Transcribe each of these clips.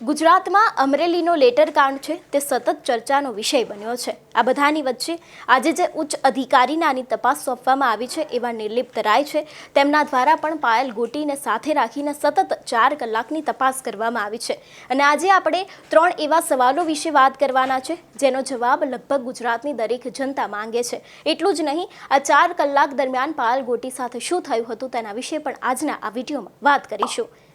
ગુજરાતમાં અમરેલીનો લેટર કાંડ છે તે સતત ચર્ચાનો વિષય બન્યો છે. આ બધાની વચ્ચે આજે જે ઉચ્ચ અધિકારીને આની તપાસ સોંપવામાં આવી છે એવા નિર્લિપ્ત રાય છે, તેમના દ્વારા પણ પાયલ ગોટીને સાથે રાખીને સતત ચાર કલાકની તપાસ કરવામાં આવી છે. અને આજે આપણે ત્રણ એવા સવાલો વિશે વાત કરવાના છે, જેનો જવાબ લગભગ ગુજરાતની દરેક જનતા માંગે છે. એટલું જ નહીં, આ ચાર કલાક દરમિયાન પાયલ ગોટી સાથે શું થયું હતું તેના વિશે પણ આજના આ વિડીયોમાં વાત કરીશું.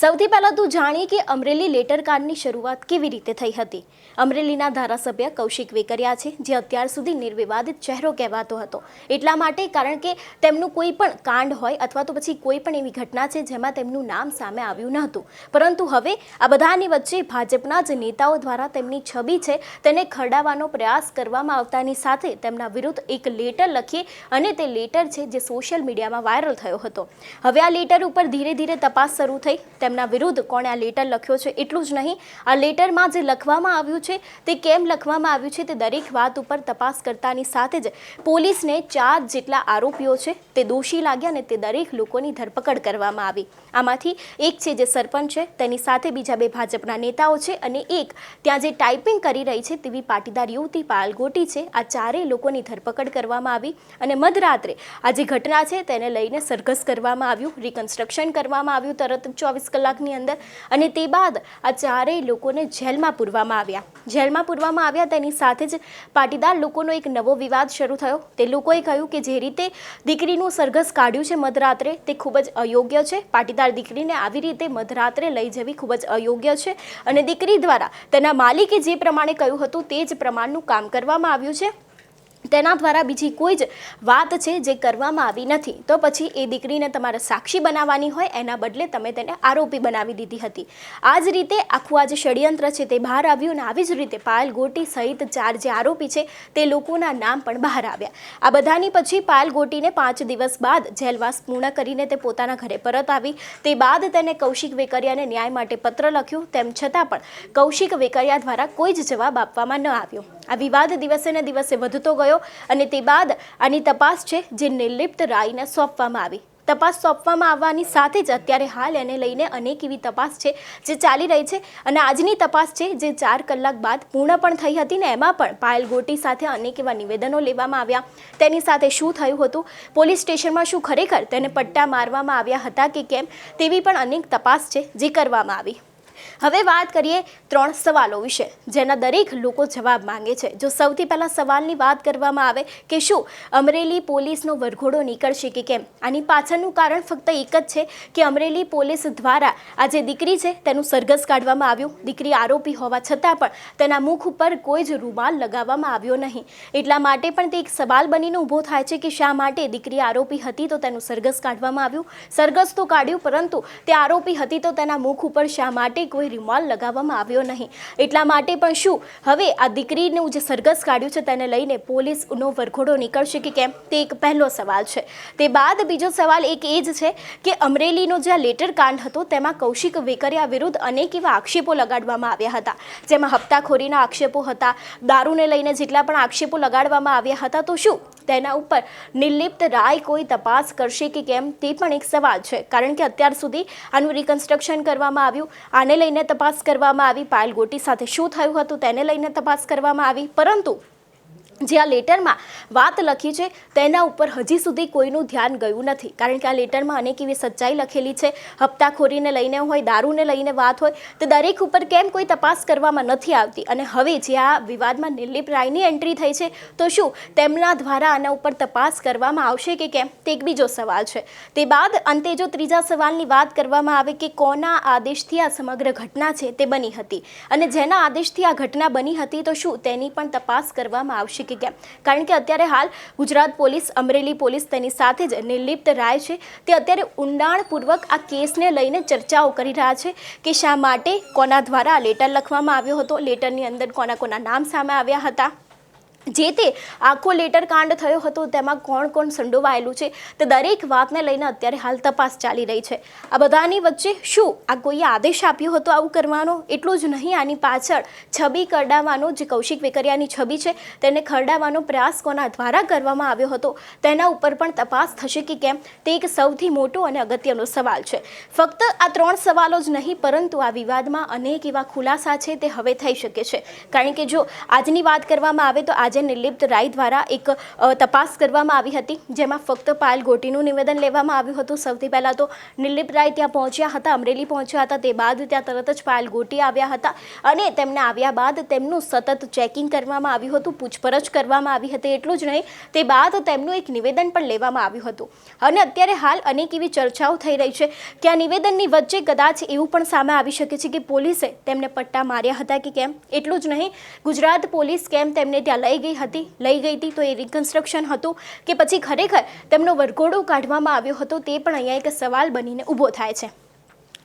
સૌથી પહેલાં તું જાણીએ કે અમરેલી લેટર કાર્ડની શરૂઆત કેવી રીતે થઈ હતી. અમરેલીના ધારાસભ્ય કૌશિક વેકરિયા છે, જે અત્યાર સુધી નિર્વિવાદિત ચહેરો કહેવાતો હતો. એટલા માટે કારણ કે તેમનું કોઈ પણ કાંડ હોય અથવા તો પછી કોઈ પણ એવી ઘટના છે જેમાં તેમનું નામ સામે આવ્યું ન હતું પરંતુ હવે આ બધાની વચ્ચે ભાજપના જ નેતાઓ દ્વારા તેમની છબી છે તેને ખરડાવવાનો પ્રયાસ કરવામાં આવતાની સાથે તેમના વિરુદ્ધ એક લેટર લખી અને તે લેટર છે જે સોશિયલ મીડિયામાં વાયરલ થયો હતો. હવે આ લેટર ઉપર ધીરે ધીરે તપાસ શરૂ થઈ. તેમના વિરુદ્ધ કોણે આ લેટર લખ્યો છે એટલું જ નહીં. આ લેટરમાં જે લખવામાં આવ્યું છે તે કેમ લખવામાં આવ્યું છે તે દરેક વાત ઉપર તપાસ કરતાની સાથે જ પોલીસને ચાર જેટલા આરોપીઓ છે તે દોષી લાગ્યા અને તે દરેક લોકોની ધરપકડ કરવામાં આવી. આમાંથી એક છે જે સરપંચ છે, તેની સાથે બીજા બે ભાજપના નેતાઓ છે અને એક ત્યાં જે ટાઈપિંગ કરી રહી છે તેવી પાટીદાર યુવતી પાયલ ગોટી છે. આ ચારેય લોકોની ધરપકડ કરવામાં આવી અને મધરાત્રે આ જે ઘટના છે તેને લઈને સરઘસ કરવામાં આવ્યું રિકન્સ્ટ્રક્શન કરવામાં આવ્યું, તરત ચોવીસ કલાકની અંદર અને તે બાદ આ ચારેય લોકોને જેલમાં પૂરવામાં આવ્યા. જેલમાં પૂરવામાં આવ્યા તેની સાથે જ પાટીદાર લોકોનો એક નવો વિવાદ શરૂ થયો. તે લોકોએ કહ્યું કે જે રીતે દીકરીનું સરઘસ કાઢ્યું છે મધરાત્રે, તે ખૂબ જ અયોગ્ય છે. પાટીદાર દીકરીને આવી રીતે મધરાત્રે લઈ જવી ખૂબ જ અયોગ્ય છે અને દીકરી દ્વારા તેના માલિકે જે પ્રમાણે કહ્યું હતું તે જ પ્રમાણનું કામ કરવામાં આવ્યું છે. તેના દ્વારા બીજી કોઈ જ વાત છે જે કરવામાં આવી નથી. તો પછી એ દીકરીને તમારે સાક્ષી બનાવવાની હોય, એના બદલે તમે તેને આરોપી બનાવી દીધી હતી. આ જ રીતે આખું આ જે ષડયંત્ર છે તે બહાર આવ્યું અને આવી જ રીતે પાયલ ગોટી સહિત ચાર જે આરોપી છે તે લોકોના નામ પણ બહાર આવ્યા. આ બધાની પછી પાયલ ગોટીને પાંચ દિવસ બાદ જેલવાસ પૂર્ણ કરીને તે પોતાના ઘરે પરત આવી. તે બાદ તેને કૌશિક વેકરિયાને ન્યાય માટે પત્ર લખ્યું. તેમ છતાં પણ કૌશિક વેકરિયા દ્વારા કોઈ જ જવાબ આપવામાં ન આવ્યો. આ વિવાદ દિવસે ને દિવસે વધતો ગયો અને તે બાદ આની તપાસ છે જે નિર્લિપ્ત રાયને સોંપવામાં આવી. તપાસ સોંપવામાં આવવાની સાથે જ અત્યારે હાલ એને લઈને અનેક એવી તપાસ છે જે ચાલી રહી છે અને આજની તપાસ છે જે ચાર કલાક બાદ પૂર્ણ પણ થઈ હતી ને એમાં પણ પાયલ ગોટી સાથે અનેક એવા નિવેદનો લેવામાં આવ્યા. તેની સાથે શું થયું હતું? પોલીસ સ્ટેશનમાં શું ખરેખર તેને પટ્ટા મારવામાં આવ્યા હતા કે કેમ? તેવી પણ અનેક તપાસ છે જે કરવામાં આવી. હવે વાત કરીએ ત્રણ સવાલો વિશે, જેના દરેક લોકો જવાબ માંગે છે. જો સૌથી પહેલાં સવાલની વાત કરવામાં આવે કે શું અમરેલી પોલીસનો વરઘોડો નીકળશે કે કેમ? આની પાછળનું કારણ ફક્ત એક જ છે કે અમરેલી પોલીસ દ્વારા આ જે દીકરી છે, તેનું સરઘસ કાઢવામાં આવ્યું. દીકરી આરોપી હોવા છતાં પણ તેના મુખ ઉપર કોઈ જ રૂમાલ લગાવવામાં આવ્યો નહીં. એટલા માટે પણ તે એક સવાલ બનીને ઊભો થાય છે કે શા માટે દીકરી આરોપી હતી તો તેનું સરઘસ કાઢવામાં આવ્યું? સરઘસ તો કાઢ્યું, પરંતુ તે આરોપી હતી તો તેના મુખ ઉપર શા માટે કોઈ રૂમાલ લગાવવામાં આવ્યો નહીં. એટલા માટે પણ શું? હવે આ દીકરીનું જે સરઘસ કાઢ્યું છે તેને લઈને પોલીસનો વરઘોડો નીકળશે કે કેમ? તે એક પહેલો સવાલ છે. તે બાદ બીજો સવાલ એક એ જ છે કે અમરેલીનો જે લેટર કાંડ હતો તેમાં કૌશિક વેકરિયા વિરુદ્ધ અનેક એવા આક્ષેપો લગાડવામાં આવ્યા હતા. જેમાં હપ્તાખોરીના આક્ષેપો હતા, દારૂને લઈને જેટલા પણ આક્ષેપો લગાડવામાં આવ્યા હતા તો શું? તેના ઉપર નિર્લિપ્ત રાય કોઈ તપાસ કરશે કે કેમ, તે પણ એક સવાલ છે. કારણ કે અત્યાર સુધી આનું રિકન્સ્ટ્રક્શન કરવામાં આવ્યું, આને લઈને તપાસ કરવામાં આવી, પાયલ ગોટી સાથે શું થયું હતું તેને લઈને તપાસ કરવામાં આવી, પરંતુ જે આ લેટરમાં વાત લખી છે, તેના ઉપર હજી સુધી કોઈનું ધ્યાન ગયું નથી. કારણ કે આ લેટરમાં અનેક એવી સચ્ચાઈ લખેલી છે, હપ્તાખોરીને લઈને હોય, દારૂને લઈને વાત હોય, તે દરેક ઉપર કેમ કોઈ તપાસ કરવામાં નથી આવતી? અને હવે જે આ વિવાદમાં નિર્લિપ રાયની એન્ટ્રી થઈ છે, તો શું તેમના દ્વારા આના ઉપર તપાસ કરવામાં આવશે કે કેમ? તે એક બીજો સવાલ છે. તે બાદ અંતે જો ત્રીજા સવાલની વાત કરવામાં આવે કે કોના આદેશથી આ સમગ્ર ઘટના છે, તે બની હતી. અને જેના આદેશથી આ ઘટના બની હતી, તો શું તેની પણ તપાસ કરવામાં આવશે કે કેમ? કારણ કે અત્યારે હાલ ગુજરાત પોલીસ, અમરેલી પોલીસ તેની સાથે જ નિર્લિપ્ત રાય છે. તે અત્યારે ઊંડાણપૂર્વક આ કેસને લઈને ચર્ચાઓ કરી રહ્યા છે કે શા માટે કોના દ્વારા લેટર લખવામાં આવ્યો હતો? લેટરની અંદર કોના કોના નામ સામે આવ્યા હતા? જે તે આખો લેટર કાંડ થયો હતો, તેમાં કોણ કોણ સંડોવાયેલું છે, તે દરેક વાતને લઈને અત્યારે હાલ તપાસ ચાલી રહી છે. આ બધાની વચ્ચે શું આ કોઈએ આદેશ આપ્યો હતો આવું કરવાનો? એટલું જ નહીં, આની પાછળ છબી કરડાવવાનો જે કૌશિક વેકરિયાની છબી છે, તેને ખરડાવવાનો પ્રયાસ કોના દ્વારા કરવામાં આવ્યો હતો, તેના ઉપર પણ તપાસ થશે કે કેમ? તે એક સૌથી મોટો અને અગત્યનો સવાલ છે. ફક્ત આ ત્રણ સવાલો જ નહીં, પરંતુ આ વિવાદમાં અનેક એવા ખુલાસા છે, તે હવે થઈ શકે છે. કારણ કે જો આજની વાત કરવામાં આવે તો આજે નિર્લિપ્ત રાય દ્વારા એક તપાસ કરવામાં આવી હતી, જેમાં ફક્ત પાયલ ગોટીનું નિવેદન લેવામાં આવ્યું હતું. સૌથી પહેલાં તો નિર્લિપ્ત રાય ત્યાં પહોંચ્યા હતા, અમરેલી પહોંચ્યા હતા, તે બાદ ત્યાં તરત જ પાયલ ગોટી આવ્યા હતા અને તેમને આવ્યા બાદ તેમનું સતત ચેકિંગ કરવામાં આવ્યું હતું, પૂછપરછ કરવામાં આવી હતી, એટલું જ નહીં, તે બાદ તેમનું એક નિવેદન પણ લેવામાં આવ્યું હતું. અને અત્યારે હાલ અનેક એવી ચર્ચાઓ થઈ રહી છે કે આ નિવેદનની વચ્ચે કદાચ એવું પણ સામે આવી શકે છે કે પોલીસે તેમને પટ્ટા માર્યા હતા કે કેમ, એટલું જ નહીં. ગુજરાત પોલીસ કેમ તેમને ત્યાં લઈ ગઈ હતી, લઈ ગઈ હતી, તો એ રિકન્સ્ટ્રક્શન હતું કે પછી ખરેખર તેમનો વરઘોડો કાઢવામાં આવ્યો હતો તે પણ અહીંયા એક સવાલ બનીને ઊભો થાય છે.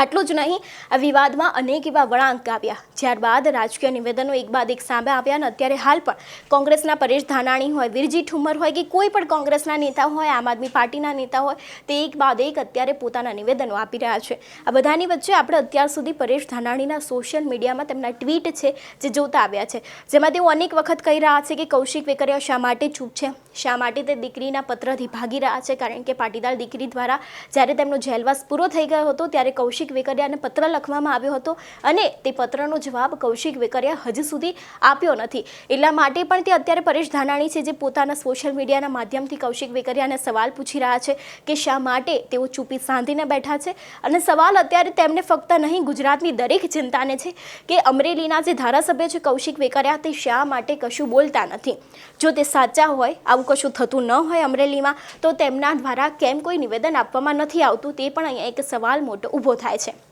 આટલું જ નહીં, આ વિવાદમાં અનેક એવા વળાંક આવ્યા. ત્યારબાદ રાજકીય નિવેદનો એક બાદ એક સામે આવ્યા અને અત્યારે હાલ પણ કોંગ્રેસના પરેશ ધાનાણી હોય, વિરજી ઠુમર હોય કે કોઈ પણ કોંગ્રેસના નેતા હોય, આમ આદમી પાર્ટીના નેતા હોય, તે એક બાદ એક અત્યારે પોતાના નિવેદનો આપી રહ્યા છે. આ બધાની વચ્ચે આપણે અત્યાર સુધી પરેશ ધાનાણીના સોશિયલ મીડિયામાં તેમના ટ્વીટ છે, જે જોતા આવ્યા છે. જેમાં તેઓ અનેક વખત કહી રહ્યા છે કે કૌશિક વેકરિયા શા માટે ચૂપ છે? શા માટે તે દીકરીના પત્રથી ભાગી રહ્યા છે? કારણ કે પાટીદાર દીકરી દ્વારા જ્યારે તેમનો જેલવાસ પૂરો થઈ ગયો હતો, ત્યારે કૌશિક વેકરિયાને પત્ર લખવામાં આવ્યો હતો અને તે પત્રનો જવાબ કૌશિક વેકરિયા હજી સુધી આપ્યો નથી. એટલા માટે પણ તે અત્યારે પરેશ ધાનાણી છે, જે પોતાના સોશિયલ મીડિયાના માધ્યમથી કૌશિક વેકરિયાને સવાલ પૂછી રહ્યા છે કે શા માટે તેઓ ચૂપી સાંધીને બેઠા છે? અને સવાલ અત્યારે તેમને ફક્ત નહીં, ગુજરાતની દરેક જનતાને છે કે અમરેલીના જે ધારાસભ્ય છે કૌશિક વેકરિયા, તે શા માટે કશું બોલતા નથી? જો તે સાચા હોય, આવું કશું થતું ન હોય અમરેલીમાં, તો તેમના દ્વારા કેમ કોઈ નિવેદન આપવામાં નથી આવતું તે પણ અહીંયા એક સવાલ મોટો ઊભો થાય છે.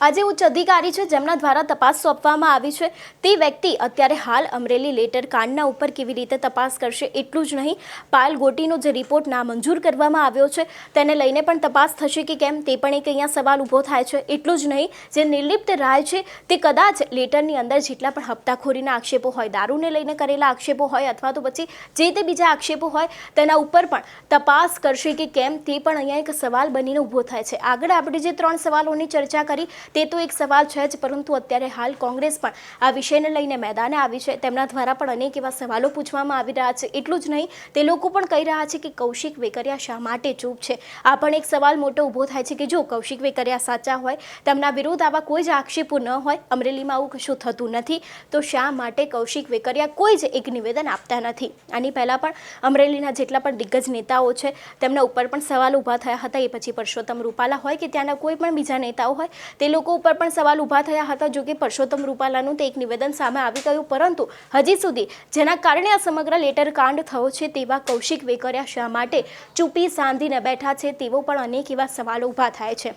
આજે ઉચ્ચ અધિકારી છે જેમના દ્વારા તપાસ સોંપવામાં આવી છે. તે વ્યક્તિ અત્યારે હાલ અમરેલી લેટર કાંડના ઉપર કેવી રીતે તપાસ કરશે એટલું જ નહીં. પાયલ ગોટીનો જે રિપોર્ટ નામંજૂર કરવામાં આવ્યો છે તેને લઈને પણ તપાસ થશે કે કેમ તે પણ એક અહીંયા સવાલ ઊભો થાય છે એટલું જ નહીં. જે નિર્લિપ્ત રાય છે તે કદાચ લેટરની અંદર જેટલા પણ હપ્તાખોરીના આક્ષેપો હોય, દારૂને લઈને કરેલા આક્ષેપો હોય અથવા તો પછી જે તે બીજા આક્ષેપો હોય તેના ઉપર પણ તપાસ કરશે કે કેમ તે પણ અહીંયા એક સવાલ બનીને ઊભો થાય છે. આગળ આપણે જે ત્રણ સવાલોની ચર્ચા કરી તે તો એક સવાલ છે જ, પરંતુ અત્યારે હાલ કોંગ્રેસ પણ આ વિષયને લઈને મેદાને આવી છે. તેમના દ્વારા પણ અનેક એવા સવાલો પૂછવામાં આવી રહ્યા છે. એટલું જ નહીં, તે લોકો પણ કહી રહ્યા છે કે કૌશિક વેકરિયા શા માટે ચૂપ છે? આ પણ એક સવાલ મોટો ઊભો થાય છે કે જો કૌશિક વેકરિયા સાચા હોય, તેમના વિરુદ્ધ આવા કોઈ જ આક્ષેપો ન હોય, અમરેલીમાં આવું કશું થતું નથી, તો શા માટે કૌશિક વેકરિયા કોઈ જ એક નિવેદન આપતા નથી? આની પહેલાં પણ અમરેલીના જેટલા પણ દિગ્ગજ નેતાઓ છે, તેમના ઉપર પણ સવાલ ઊભા થયા હતા. એ પછી પરસોત્તમ રૂપાલા હોય કે ત્યાંના કોઈ પણ બીજા નેતાઓ હોય તે લોકો ઉપર પણ સવાલ ઊભા થયા હતા. જો કે પરસોત્તમ રૂપાલાનું તે એક નિવેદન સામે આવી ગયું, પરંતુ હજી સુધી જેના કારણે આ સમગ્ર લેટર કાંડ થયો છે તેવા કૌશિક વેકરિયા શા માટે ચૂપી સાંધીને બેઠા છે તેવો પણ અનેક એવા સવાલો ઊભા થાય છે.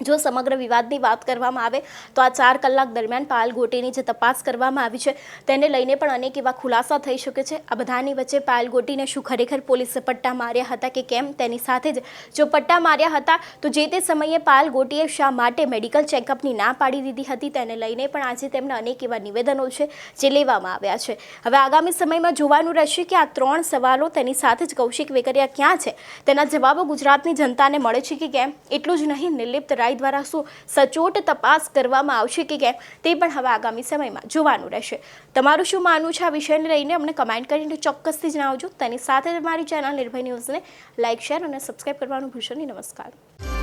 જો સમગ્ર વિવાદની વાત કરવામાં આવે તો આ ચાર કલાક દરમિયાન પાયલ ગોટીની જે તપાસ કરવામાં આવી છે, તેને લઈને પણ અનેક એવા ખુલાસા થઈ શકે છે. આ બધાની વચ્ચે પાયલ ગોટીને શું ખરેખર પોલીસે પટ્ટા માર્યા હતા કે કેમ, તેની સાથે જ જો પટ્ટા માર્યા હતા, તો જે તે સમયે પાયલ ગોટીએ શા માટે મેડિકલ ચેકઅપની ના પાડી દીધી હતી, તેને લઈને પણ આજે તેમના અનેક એવા નિવેદનો છે જે લેવામાં આવ્યા છે. હવે આગામી સમયમાં જોવાનું રહેશે કે આ ત્રણ સવાલો તેની સાથે જ કૌશિક વેકરિયા ક્યાં છે? તેના જવાબો ગુજરાતની જનતાને મળે છે કે કેમ? એટલું જ નહીં નિર્લિપ્ત રાય દ્વારા શું સચોટ તપાસ કરવામાં આવશે કે કેમ, તે પણ હવે આગામી સમયમાં જોવાનું રહેશે. તમારું શું માનવું છે આ વિષયને લઈને? અમને કમેન્ટ કરીને ચોક્કસથી જણાવજો. તેની સાથે તમારી મારી ચેનલ નિર્ભય ન્યૂઝને લાઇક શેર અને સબસ્ક્રાઈબ કરવાનું ભૂલશો નહીં. નમસ્કાર.